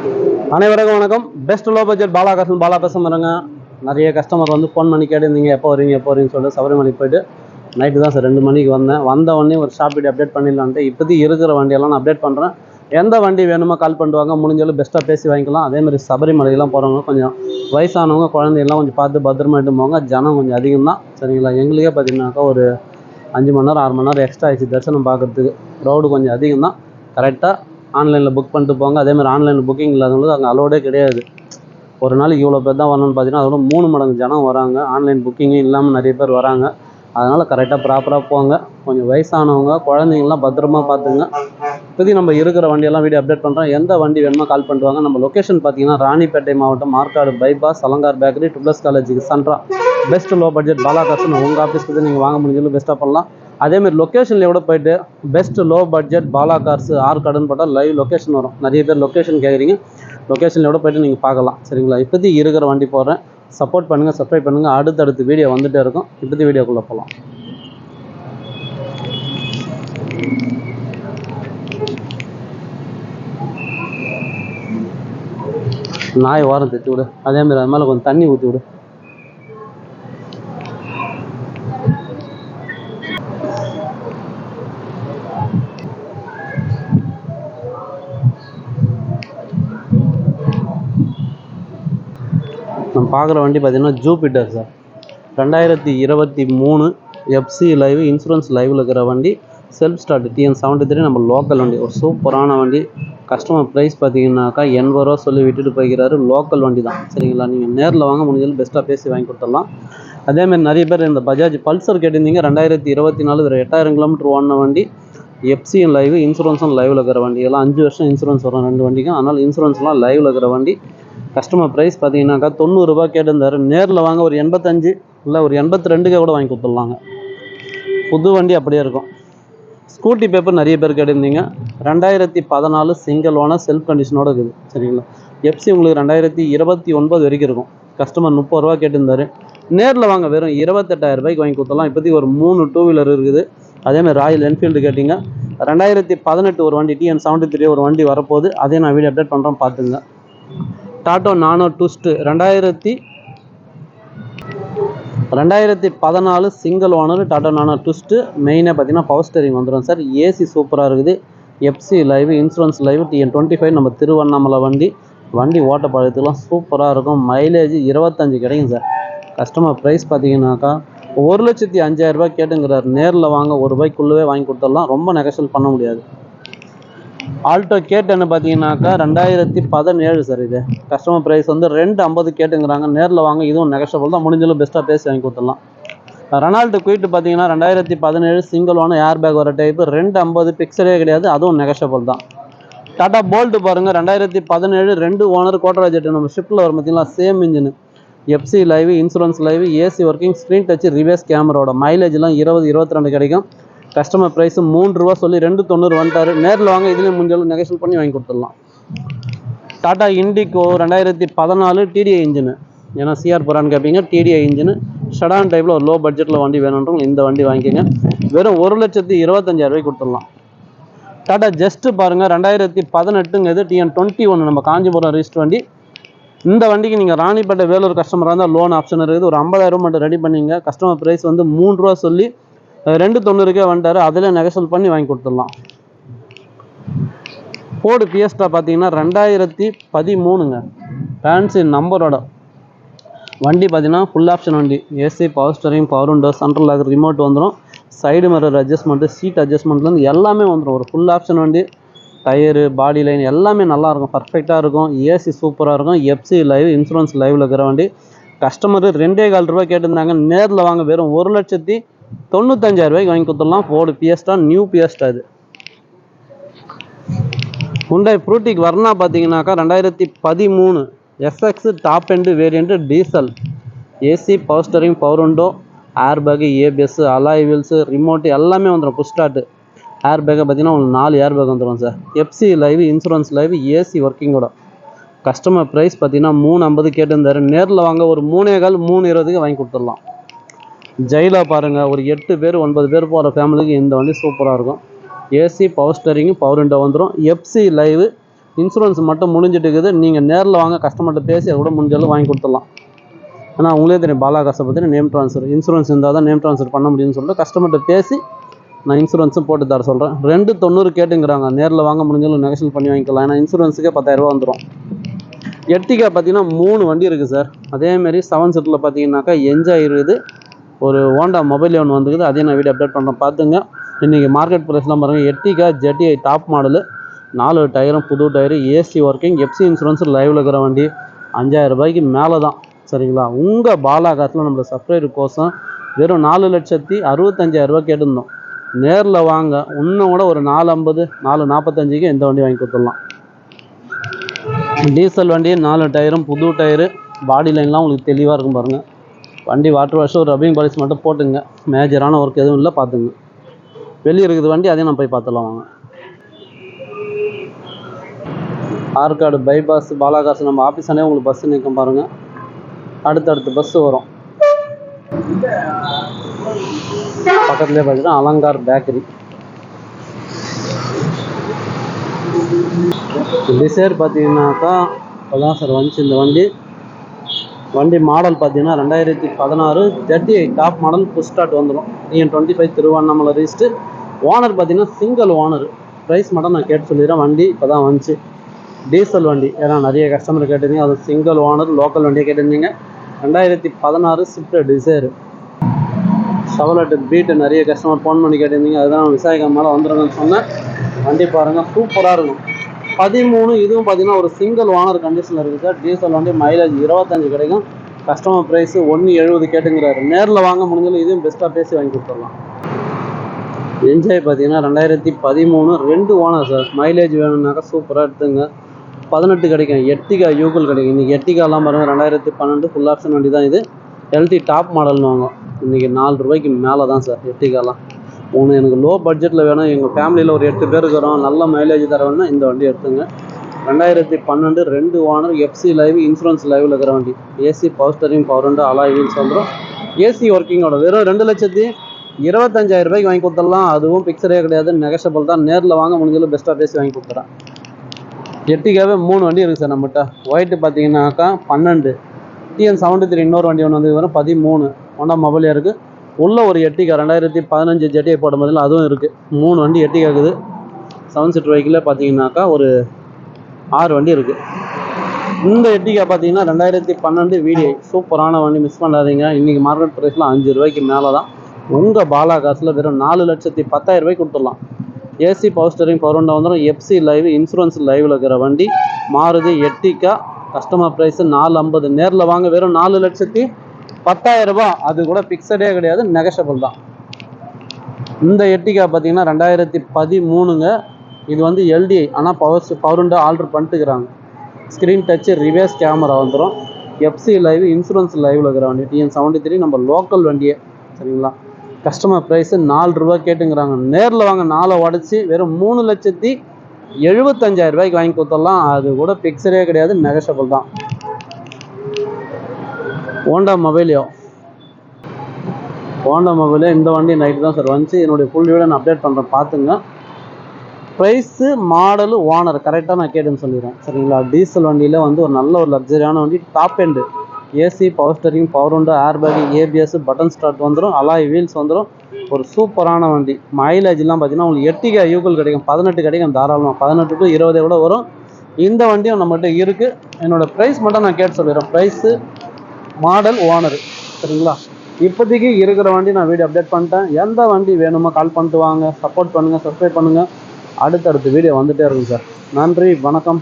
அனைவருக்கும் வணக்கம். Best low budget பாலாகாசன் பாலா பேச நிறைய கஸ்டமர் வந்து ஃபோன் பண்ணி கேட்டிருந்தீங்க எப்போ வரீங்க எப்போ வரீங்கன்னு சொல்லிட்டு சபரிமலை போயிட்டு நைட்டு தான் சார் ரெண்டு மணிக்கு வந்தேன். வந்த உடனே ஒரு ஷாப் வீடியோ அப்டேட் பண்ணிடலான்ட்டு இப்போதைக்கு இருக்கிற வண்டியெல்லாம் நான் அப்டேட் பண்ணுறேன் எந்த வண்டி வேணுமோ கால் பண்ணுவாங்க. முடிஞ்சாலும் பெஸ்ட்டாக பேசி வாங்கிக்கலாம். அதேமாதிரி சபரிமலையெல்லாம் போகிறவங்க கொஞ்சம் வயசானவங்க குழந்தையெல்லாம் கொஞ்சம் பார்த்து பத்திரமா இட்டு போங்க. ஜனம் கொஞ்சம் அதிகம் தான். சரிங்களா? எங்களுக்கே பார்த்தீங்கன்னாக்கா ஒரு அஞ்சு மணி நேரம் ஆறு மணி நேரம் எக்ஸ்ட்ரா ஆயிடுச்சு தரிசனம் பார்க்குறதுக்கு. ரோடு கொஞ்சம் அதிகம் தான். கரெக்டாக ஆன்லைனில் புக் பண்ணிட்டு போங்க அதேமாதிரி ஆன்லைனில் புக்கிங் இல்லாதவங்களுக்கு அங்கே அலோடே கிடையாது. ஒரு நாளைக்கு இவ்வளோ பேர் தான் வரணும்னு பார்த்தீங்கன்னா அதோட மூணு மடங்கு ஜனம் வராங்க. ஆன்லைன் புக்கிங்கும் இல்லாமல் நிறைய பேர் வராங்க. அதனால் கரெக்டாக ப்ராப்பராக போங்க. கொஞ்சம் வயசானவங்க குழந்தைங்களாம் பத்திரமா பார்த்துங்க. இப்போதைக்கு நம்ம இருக்கிற வண்டியெல்லாம் வீடியோ அப்டேட் பண்ணுறோம் எந்த வண்டி வேணுமோ கால் பண்ணுவாங்க. நம்ம லொக்கேஷன் பார்த்தீங்கன்னா ராணிப்பேட்டை மாவட்டம் மார்க்காடு பைபாஸ் அலங்கார் பேக்கரி ட்ரிப்ளஸ் காலேஜுக்கு சென்ட்ரா பெஸ்ட் லோ பட்ஜெட் பாலாகாசன் உங்கள் ஆஃபீஸ்க்கு நீங்கள் வாங்க முடிஞ்சாலும் பெஸ்ட்டாக பண்ணலாம். அதேமாதிரி லொக்கேஷனில் கூட போயிட்டு best low budget Bala cars R கடன் போட்டால் லைவ் லொக்கேஷன் வரும். நிறைய பேர் லொக்கேஷன் கேட்குறீங்க லொக்கேஷனில் கூட போயிட்டு நீங்கள் பார்க்கலாம். சரிங்களா? இப்போதைக்கு இருக்கிற வண்டி போடுறேன். சப்போர்ட் பண்ணுங்கள் சப்ஸ்கிரைப் பண்ணுங்கள் அடுத்தடுத்து வீடியோ வந்துகிட்டே இருக்கும். இப்போதைக்கு வீடியோக்குள்ளே போகலாம் நாய் வாரம் தைச்சு விடு. அதேமாதிரி அது மேலே கொஞ்சம் தண்ணி ஊற்றி விடு. நம்ம பார்க்குற வண்டி பார்த்தீங்கன்னா ஜூபிட்டர் சார் ரெண்டாயிரத்தி இருபத்தி மூணு எஃப்சி லைவ் இன்சூரன்ஸ் லைவில் இருக்கிற வண்டி self start TN seventy three நம்ம லோக்கல் வண்டி. ஒரு சூப்பரான வண்டி. கஸ்டமர் ப்ரைஸ் பார்த்தீங்கன்னாக்கா எண்பது ரூபா சொல்லி விட்டுட்டு போய்க்கிறாரு. லோக்கல் வண்டி தான். சரிங்களா? நீங்கள் நேரில் வாங்க முடிஞ்சது பெஸ்ட்டாக பேசி வாங்கி கொடுத்துடலாம். அதேமாதிரி நிறைய பேர் இந்த பஜாஜ் பல்சர் கேட்டிருந்தீங்க. ரெண்டாயிரத்தி இருபத்தி நாலு ஒரு எட்டாயிரம் கிலோமீட்டர் ஓடின வண்டி. எஃப்சியும் லைவ் இன்சூரன்ஸும் லைவில் இருக்கிற வண்டி. எல்லாம் அஞ்சு வருஷம் இன்சூரன்ஸ் வரும். ரெண்டு வண்டிக்கும். அதனால் இன்சூரன்ஸ்லாம் லைவில் இருக்கிற வண்டி. கஸ்டமர் ப்ரைஸ் பார்த்தீங்கன்னாக்கா தொண்ணூறுரூபா கேட்டிருந்தார். நேரில் வாங்க ஒரு எண்பத்தஞ்சு இல்லை ஒரு எண்பத்தி ரெண்டுக்கே கூட வாங்கி கொடுத்துடலாங்க. புது வண்டி அப்படியே இருக்கும். ஸ்கூட்டி பேப்பர் நிறைய பேர் கேட்டிருந்தீங்க. ரெண்டாயிரத்தி பதினாலு சிங்கிள் ஓனாக செல்ஃப் கண்டிஷனோட இருக்குது. சரிங்களா? எஃப்சி உங்களுக்கு ரெண்டாயிரத்தி இருபத்தி ஒன்பது வரைக்கும் இருக்கும். கஸ்டமர் முப்பது ரூபா கேட்டிருந்தாரு. நேரில் வாங்க வெறும் இருபத்தெட்டாயிரம் ரூபாய்க்கு வாங்கி கொடுத்தலாம் இப்போதைக்கு ஒரு மூணு டூ வீலர் இருக்குது. அதேமாதிரி ராயல் என்ஃபீல்டு கேட்டிங்க. ரெண்டாயிரத்தி பதினெட்டு ஒரு வண்டி டிஎன் செவன்ட்டி த்ரீ ஒரு வண்டி வரப்போகுது. அதே நான் வீடியோ அப்டேட் பண்ணுறேன் பார்த்துங்க டாட்டோ நானோ டுஸ்ட்டு ரெண்டாயிரத்தி ரெண்டாயிரத்தி பதினாலு சிங்கிள் ஓனர் டாட்டா நானோ டூஸ்ட்டு மெயினாக பார்த்தீங்கன்னா பவர் ஸ்டேரிங் வந்துடும் சார். ஏசி சூப்பராக இருக்குது. FC live insurance live TN twenty five நம்ம திருவண்ணாமலை வண்டி. வண்டி ஓட்ட பழத்துக்குலாம் சூப்பராக இருக்கும். மைலேஜ் இருபத்தஞ்சு கிடைக்கும் சார். கஸ்டமர் ப்ரைஸ் பார்த்தீங்கன்னாக்கா ஒரு லட்சத்தி அஞ்சாயிரரூபா கேட்டுங்கிறார். நேரில் வாங்க ஒரு ரூபாய்க்குள்ளவே வாங்கி கொடுத்துடலாம். ரொம்ப நெகசல் பண்ண முடியாது. ஆல்டோ கேட்டுன்னு பார்த்தீங்கன்னாக்கா ரெண்டாயிரத்தி பதினேழு சார் இது. கஸ்டமர் ப்ரைஸ் வந்து ரெண்டு ஐம்பது கேட்டுங்கிறாங்க நேரில் வாங்க இதுவும் நெகஷபிள் தான். முடிஞ்சளவு பெஸ்ட்டாக பேசி வாங்கி கொடுத்துடலாம். ரெனால்டு குயிட் பார்த்தீங்கன்னா ரெண்டாயிரத்தி பதினேழு சிங்கிள் ஏர் பேக் வர டைப்பு ரெண்டு ஐம்பது பிக்சரே கிடையாது. அதுவும் நெகஷபிள் தான். டாடா போல்ட்டு பாருங்கள் ரெண்டாயிரத்தி பதினேழு ரெண்டு ஓனர் கோட்டரா ஜெட்டு நம்ம ஷிப்பில் வரும் பார்த்தீங்களா same engine FC live insurance live AC working screen touch reverse கேமராவோட மைலேஜ்லாம் இருபது இருபத்தி ரெண்டு கிடைக்கும். கஸ்டமர் ப்ரைஸ் மூன்று ரூபா சொல்லி ரெண்டு தொண்ணூறு வந்துட்டாரு. நேரில் வாங்க இதுலேயும் முடிஞ்சாலும் நெகோஷியல் பண்ணி வாங்கி கொடுத்துடலாம். டாடா இண்டிகோ ரெண்டாயிரத்தி பதினாலு டிடிஐ இன்ஜினு ஏன்னா சிஆர் புறான்னு கேட்பீங்க டிடிஐ இன்ஜினு ஷடான் டைப்பில் ஒரு லோ பட்ஜெட்டில் வண்டி வேணுன்றவங்க இந்த வண்டி வாங்கிக்கோங்க. வெறும் ஒரு லட்சத்தி இருபத்தஞ்சாயிரரூபாய்க்கு கொடுத்துடலாம். டாடா ஜஸ்ட்டு பாருங்கள் ரெண்டாயிரத்தி பதினெட்டுங்கிறது டிஎன் டுவெண்ட்டி ஒன்று நம்ம காஞ்சிபுரம் ரிஜிஸ்ட் வண்டி. இந்த வண்டிக்கு நீங்கள் ராணிப்பேட்டை வேலூர் கஸ்டமராக இருந்தால் லோன் ஆப்ஷன் இருக்குது. ஒரு ஐம்பதாயிரம் மட்டும் ரெடி பண்ணிங்க கஸ்டமர் ப்ரைஸ் வந்து மூணு ரூபா சொல்லி ரெண்டு தொண்ணூறுக்கே வந்துட்டாரு அதில் நெகசல் பண்ணி வாங்கி கொடுத்துடலாம். ஃபோர்டு பிஎஸ்டா பார்த்தீங்கன்னா ரெண்டாயிரத்தி பதிமூணுங்க. ஃபேன்சி நம்பரோட வண்டி பார்த்தீங்கன்னா ஃபுல் ஆப்ஷன் வண்டி. AC power steering power window central lock remote வந்துடும் சைடு மிரர் அட்ஜஸ்ட்மெண்ட்டு சீட் அட்ஜஸ்ட்மெண்ட்லேருந்து எல்லாமே வந்துடும் ஒரு ஃபுல் ஆப்ஷன் வண்டி. டயரு பாடி லைன் எல்லாமே நல்லாயிருக்கும். பர்ஃபெக்டாக இருக்கும். ஏசி சூப்பராக இருக்கும். எஃப்சி லைவ் இன்சூரன்ஸ் லைவில் இருக்கிற வண்டி. கஸ்டமர் ரெண்டே கால் ரூபாய் கேட்டிருந்தாங்க. நேரில் வாங்க. வெறும் ஒரு லட்சத்தி தொண்ணூத்தஞ்சாயிரம் ரூபாய்க்கு வாங்கி கொடுத்துடலாம். ஃபோர்டு பிஎஸ்டா நியூ பிஎஸ்டா இது. ஹுண்டாய் ப்ரூட்டிக் வர்ணா பார்த்தீங்கன்னாக்கா ரெண்டாயிரத்தி பதிமூணு FX top end variant diesel AC power steering power window air bag ABS alloy wheels remote எல்லாமே வந்துடும் புஷ்டாட்டு ஏர் பேக்கை பார்த்தீங்கன்னா உங்களுக்கு நாலு ஏர் பேக் வந்துடும் sir FC live insurance live AC ஒர்க்கிங்கோட customer price பார்த்தீங்கன்னா மூணு ஐம்பது கேட்டிருந்தாரு. நேரில் வாங்க ஒரு மூணே கால் மூணு இருபதுக்கு வாங்கி கொடுத்துடலாம். ஜெயிலாக பாருங்கள் ஒரு எட்டு பேர் ஒன்பது பேர் போகிற ஃபேமிலிக்கு இந்த வண்டி சூப்பராக இருக்கும். AC power steering power window வந்துடும் எஃப்சி லைவு இன்சூரன்ஸ் மட்டும் முடிஞ்சிட்டு இருக்குது. நீங்கள் நேரில் வாங்க கஸ்டமர்கிட்ட பேசி அதை கூட முடிஞ்சாலும் வாங்கி கொடுத்துடலாம். ஆனால் உங்களே தெரியும் பாலா காசை பற்றி நேம் ட்ரான்ஸ்ஃபர் இன்சூரன்ஸ் இருந்தால் தான் நேம் ட்ரான்ஸ்ஃபர் பண்ண முடியும்னு சொல்லிட்டு கஸ்டமர்கிட்ட பேசி நான் இன்சூரன்ஸும் போட்டு தர சொல்கிறேன் ரெண்டு தொண்ணூறு கேட்டுங்கிறாங்க. நேரில் வாங்க முடிஞ்சாலும் நெகஷியல் பண்ணி வாங்கிக்கலாம். ஏன்னா இன்சூரன்ஸுக்கே பத்தாயிரரூபா வந்துடும் எர்டிகா பார்த்தீங்கன்னா மூணு வண்டி இருக்குது சார் அதேமாரி செவன் சீட்டில் பார்த்தீங்கன்னாக்கா என்ஜாய் இருக்குது ஒரு ஹோண்டா மொபைல் ஒன்று வந்துக்குது அதையும் நான் வீடியோ அப்டேட் பண்ணுறேன் பார்த்துங்க. இன்றைக்கி மார்க்கெட் ப்ரைஸ்லாம் பாருங்கள் எட்டிகா ஜெட்டிஐ டாப் மாடலு நாலு டயரும் புது tyre AC working FC insurance லைவில் இருக்கிற வண்டி. அஞ்சாயிரம் ரூபாய்க்கு மேலே தான் சரிங்களா? உங்கள் பாலாகாசில் காசில் நம்மளோட சப்ஸ்கிரைபர் கோசம் வெறும் நாலு லட்சத்தி அறுபத்தஞ்சாயிரம் ரூபாய் கேட்டிருந்தோம். நேரில் வாங்க. இன்னும் கூட ஒரு நாலு ஐம்பது நாலு நாற்பத்தஞ்சுக்கு எந்த வண்டி வாங்கி கொடுத்துடலாம். டீசல் வண்டி நாலு டயரும் புது டயரு பாடி லைன்லாம் உங்களுக்கு தெளிவாக இருக்கும் பாருங்கள் வண்டி வாட்டர் வாஷ் ஒரு ரப்பிங் பாலிஷ் மட்டும் போட்டுங்க. மேஜரான ஒர்க் எதுவும் இல்லை பார்த்துங்க. வெளியே இருக்குது வண்டி அதையும் நம்ம போய் பார்த்துலாம் வாங்க. ஆற்காடு பைபாஸ் பாலாகாசு நம்ம ஆஃபீஸானே உங்களுக்கு பஸ் நிற்கும் பாருங்கள் அடுத்தடுத்து பஸ் வரும். பக்கத்துலேயே பார்த்தீங்கன்னா அலங்கார் பேக்கரி டிசைர் பார்த்தீங்கன்னாக்கா இப்போதான் சார் வந்துச்சு இந்த வண்டி. வண்டி மாடல் பார்த்தீங்கன்னா ரெண்டாயிரத்தி பதினாறு thirty eight top model push start வந்துடும். டிஎன் டுவெண்ட்டி ஃபைவ் திருவண்ணாமலை ரீஸ்ட்டு ஓனர் பார்த்தீங்கன்னா சிங்கிள் ஓனர் ப்ரைஸ் மட்டும் நான் கேட்டு சொல்லிடுறேன். வண்டி இப்போ தான் வந்துச்சு. டீசல் வண்டி. ஏன்னா நிறைய கஸ்டமர் கேட்டிருந்தீங்க. அது சிங்கிள் ஓனர் லோக்கல் வண்டியை கேட்டிருந்தீங்க. ரெண்டாயிரத்தி பதினாறு ஸ்விஃப்ட் டிசைர் ஷவலட்டு பீட்டு நிறைய கஸ்டமர் ஃபோன் பண்ணி கேட்டிருந்தீங்க. அதுதான் விசாரிக்க மேலே வந்துருங்கன்னு சொன்னேன். வண்டி பாருங்கள் சூப்பராக இருக்கும். பதிமூணு இதுவும் பார்த்தீங்கன்னா ஒரு சிங்கிள் ஓனர் கண்டிஷனில் இருக்குது சார் டீசல் வண்டி மைலேஜ் இருபத்தஞ்சு கிடைக்கும். கஸ்டமர் ப்ரைஸ் ஒன்று எழுபது கேட்டுங்கிறாரு. நேரில் வாங்க முடிஞ்சாலும் இதுவும் பெஸ்ட்டாக பேசி வாங்கி கொடுத்துடலாம். என்ஜாய் பார்த்தீங்கன்னா ரெண்டாயிரத்தி பதிமூணு ரெண்டு ஓனர் சார் மைலேஜ் வேணும்னாக்கா சூப்பராக எடுத்துங்க. பதினெட்டு கிடைக்கும். எட்டிகா யூகல் கிடைக்கும். இன்றைக்கி எட்டிகாலாம் பாருங்கள் ரெண்டாயிரத்தி பன்னெண்டு ஃபுல் ஆப்ஷன் வண்டி தான் இது. எல்டி டாப் மாடல்னு வாங்கும் இன்றைக்கி நாலு ரூபாய்க்கு மேலே தான் சார் எட்டிகாலாம் ஒன்று எனக்கு லோ பட்ஜெட்டில் வேணும் எங்கள் ஃபேமிலியில் ஒரு எட்டு பேர் இருக்கிறோம். நல்ல மைலேஜ் தர இந்த வண்டி எடுத்துங்க. ரெண்டாயிரத்தி பன்னெண்டு ரெண்டு ஓனர் எஃப்சி லைவ் இன்சூரன்ஸ் லைவில் இருக்கிற வண்டி. ஏசி பவர் ஸ்டரிங் பவர் ரெண்டு அலாயின்னு சொல்கிறோம் ஏசி ஒர்க்கிங்கோட வெறும் ரெண்டு லட்சத்தி இருபத்தஞ்சாயிரம் ரூபாய்க்கு வாங்கி கொடுத்துடலாம். அதுவும் பிக்சரே கிடையாது. நெகஷபிள் தான். நேரில் வாங்க முடிஞ்சாலும் பெஸ்ட்டாக பேசி வாங்கி கொடுத்துறேன் எட்டிக்காவே மூணு வண்டி இருக்குது சார் நம்மகிட்ட. ஒயிட்டு பார்த்தீங்கன்னாக்கா பன்னெண்டு. டிஎன் செவன்ட்டி த்ரீ இன்னொரு வண்டி ஒன்று வந்து வரும் பதிமூணு. ஒன்றா மொபைல் இருக்குது உள்ளே ஒரு எட்டிகா ரெண்டாயிரத்தி பதினஞ்சு ஜெட்டியை போடும் போதில் அதுவும் இருக்குது மூணு வண்டி எட்டிகா இருக்குது செவன் சீட்டர் வெஹிக்கிளில் பார்த்தீங்கன்னாக்கா ஒரு ஆறு வண்டி இருக்குது இந்த எட்டிகா பார்த்தீங்கன்னா ரெண்டாயிரத்தி பன்னெண்டு வீடியோ சூப்பரான வண்டி மிஸ் பண்ணாதீங்க. இன்றைக்கி மார்க்கெட் ப்ரைஸில் அஞ்சு ரூபாய்க்கு மேலே தான் உங்கள் பாலா காசில் வெறும் நாலு லட்சத்தி பத்தாயிரம் ரூபாய்க்கு கொடுத்துடலாம். ஏசி பவர் ஸ்டரிங் பவர் ஒன்றா வந்துடும் எஃப்சி லைவ் இன்சூரன்ஸ் லைவில் இருக்கிற வண்டி. மாறுதி எட்டிக்கா. கஸ்டமர் ப்ரைஸு நாலு ஐம்பது. நேரில் வாங்க. வெறும் நாலு லட்சத்தி பத்தாயிரம் ரூபாய் அது கூட பிக்சடே கிடையாது நெகஷபிள் தான். இந்த எட்டிகா பார்த்தீங்கன்னா ரெண்டாயிரத்தி பதிமூணுங்க. இது வந்து எல்டிஐ ஆனால் பவர் பவருண்டாக ஆல்டர் பண்ணிட்டுக்கிறாங்க. ஸ்க்ரீன் டச்சு ரிவேஸ் கேமரா வந்துடும் எஃப்சி லைவ் இன்சூரன்ஸ் லைவில் இருக்கிற வண்டி டிஎன் செவன்ட்டி த்ரீ நம்ம லோக்கல் வண்டியே. சரிங்களா? கஸ்டமர் ப்ரைஸு நாலு ரூபா கேட்டுங்கிறாங்க. நேரில் வாங்க நாலை உடச்சி வெறும் மூணு லட்சத்தி எழுபத்தஞ்சாயிரம் ரூபாய்க்கு வாங்கி கொடுத்துடலாம். அது கூட பிக்சரே கிடையாது நெகஷபிள் தான். ஹோண்டா மொபைலையோ ஹோண்டா மொபைலே இந்த வண்டி நைட்டு தான் சார் வந்துச்சு. என்னுடைய ஃபுல் வீடியோ நான் அப்டேட் பண்ணுறேன் பார்த்துங்க. ப்ரைஸு மாடலு ஓனர் கரெக்டாக நான் கேட்டுன்னு சொல்லிடுறேன். சரிங்களா? டீசல் வண்டியில் வந்து ஒரு நல்ல ஒரு லக்ஸரியான வண்டி. Top end AC power steering power window air bag ABS button start வந்துடும் அலாய் வீல்ஸ் வந்துடும் ஒரு சூப்பரான வண்டி. மைலேஜ்லாம் பார்த்தீங்கன்னா உங்களுக்கு எட்டிகா யூகல் கிடைக்கும். பதினெட்டு கிடைக்கும் தாராளமாக பதினெட்டு டு இருபதே கூட வரும். இந்த வண்டியும் நம்மகிட்ட இருக்குது என்னோடய ப்ரைஸ் மட்டும் நான் கேட்டு சொல்லிடுறேன். ப்ரைஸு மாடல் ஓனர் சரிங்களா? இப்போதைக்கு இருக்கிற வண்டி நான் வீடியோ அப்டேட் பண்ணிட்டேன். எந்த வண்டி வேணுமோ கால் பண்ணிட்டு வாங்க சப்போர்ட் பண்ணுங்கள் சப்ஸ்கிரைப் பண்ணுங்கள் அடுத்தடுத்த வீடியோ வந்துகிட்டே இருக்கும் சார். நன்றி வணக்கம்.